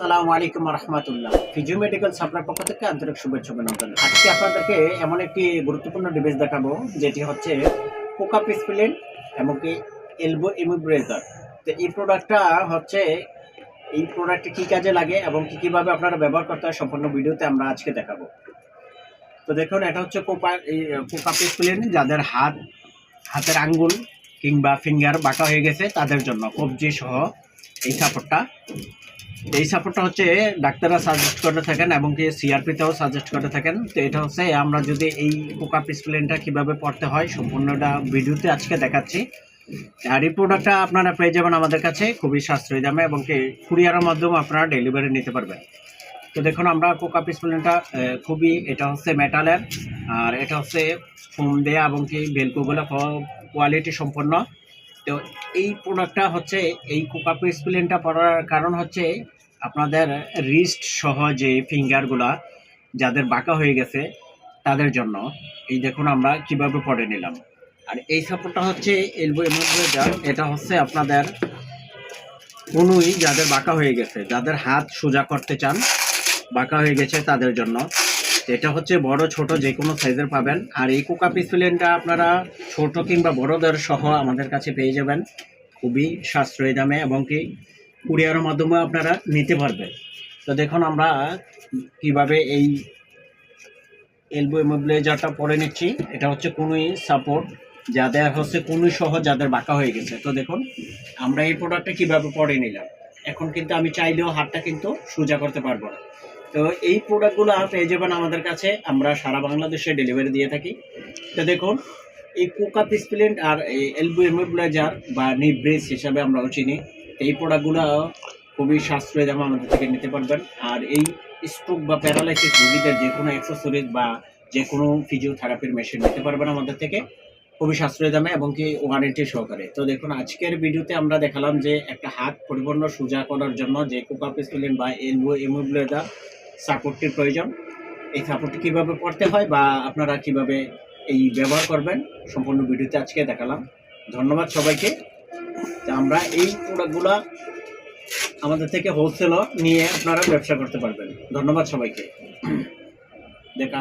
আসসালামু আলাইকুম রহমতুল্লাহ। Physio medical supply পক্ষ থেকে আন্তরিক শুভেচ্ছা অভিনন্দন। আজকে আপনাদেরকে এমন একটি গুরুত্বপূর্ণ ডিভাইস দেখাবো, যেটি হচ্ছে কোকা পিসপিলিন এমনকি এলবো ইমিব্রেজার। তো এই প্রোডাক্টটা হচ্ছে, এই প্রোডাক্টটি কী কাজে লাগে এবং কী কীভাবে আপনারা ব্যবহার করতে হয় সম্পূর্ণ ভিডিওতে আমরা আজকে দেখাবো। তো দেখুন, এটা হচ্ছে কোপা এই, কোকা পিসপিলিন যাদের হাত, হাতের আঙ্গুল কিংবা ফিঙ্গার বাঁকা হয়ে গেছে, তাদের জন্য কবজি সহ এই সাপোর্টটা এই সাপোর্টটা হচ্ছে ডাক্তাররা সাজেস্ট করে থাকেন এবং কি সিআরপিতেও সাজেস্ট করে থাকেন। তো এটা হচ্ছে, আমরা যদি এই পোকা পিসপ্লেনটা কীভাবে পড়তে হয়, সম্পূর্ণটা ভিডিওতে আজকে দেখাচ্ছি। আর এই প্রোডাক্টটা আপনারা পেয়ে যাবেন আমাদের কাছে, খুবই সাশ্রয়ী দামে এবং কি কুরিয়ারের মাধ্যমে আপনারা ডেলিভারি নিতে পারবেন। তো দেখুন, আমরা কোকা পিসপ্লেনটা খুবই, এটা হচ্ছে মেটালের আর এটা হচ্ছে ফোম দেয়া এবং কি বেলকোগুলো কোয়ালিটি সম্পন্ন। তো এই প্রোডাক্টটা হচ্ছে, এই কোকা পিসপ্লেনটা পড়ার কারণ হচ্ছে আপনাদের রিস্ট সহ যে ফিঙ্গারগুলা যাদের বাঁকা হয়ে গেছে, তাদের জন্য। এই দেখুন আমরা কীভাবে পড়ে নিলাম। আর এই সাপোর্টটা হচ্ছে এলবো এমোজার এটা হচ্ছে আপনাদের কোনোই যাদের বাঁকা হয়ে গেছে, যাদের হাত সোজা করতে চান, বাঁকা হয়ে গেছে তাদের জন্য। এটা হচ্ছে বড়, ছোট যে কোনো সাইজের পাবেন। আর এই কোকা পিসফিলেনটা আপনারা ছোট কিংবা বড়দের সহ আমাদের কাছে পেয়ে যাবেন। খুবই সাশ্রয়ী দামে এবং কি কুরিয়ারের মাধ্যমে আপনারা নিতে পারবেন। তো দেখুন আমরা কীভাবে এই এলবো এমোবিলাইজারটা পরে নিচ্ছি। এটা হচ্ছে কোনোই সাপোর্ট। যাদের হচ্ছে কোনোই সহ যাদের বাঁকা হয়ে গেছে। তো দেখুন, আমরা এই প্রোডাক্টটা কীভাবে পরে নিলাম। এখন কিন্তু আমি চাইলেও হাতটা কিন্তু সোজা করতে পারব না। তো এই প্রোডাক্টগুলো পেয়ে যাবেন আমাদের কাছে। আমরা সারা বাংলাদেশে ডেলিভারি দিয়ে থাকি। তো দেখুন, এই কোকা পিসপ্লেন্ট আর এই এলবো এমোবিলাইজার বা নিব্রেস হিসাবে আমরাও চিনি। এই প্রোডাক্টগুলো খুবই সাশ্রয় দামে আমাদের থেকে নিতে পারবেন। আর এই স্ট্রোক বা প্যারালাইসিস রোগীদের যে কোনো অ্যাক্সেসরিজ বা যে কোনো ফিজিওথেরাপির মেশিন নিতে পারবেন আমাদের থেকে। খুবই সাশ্রয় দামে এবং কি ওয়ারেন্টি সহকারে। তো দেখুন, আজকের ভিডিওতে আমরা দেখালাম যে একটা হাত পরিপূর্ণ সোজা করার জন্য যে কোকা পিসলিন বা এলবো এমোবিলাইজার সাপোর্টটির প্রয়োজন। এই সাপোর্টটি কীভাবে করতে হয় বা আপনারা কীভাবে এই ব্যবহার করবেন, সম্পূর্ণ ভিডিওতে আজকে দেখালাম। ধন্যবাদ সবাইকে। আমরা এই প্রোডাক্টগুলো আমাদের থেকে হোলসেলও নিয়ে আপনারা ব্যবসা করতে পারবেন। ধন্যবাদ সবাইকে। দেখা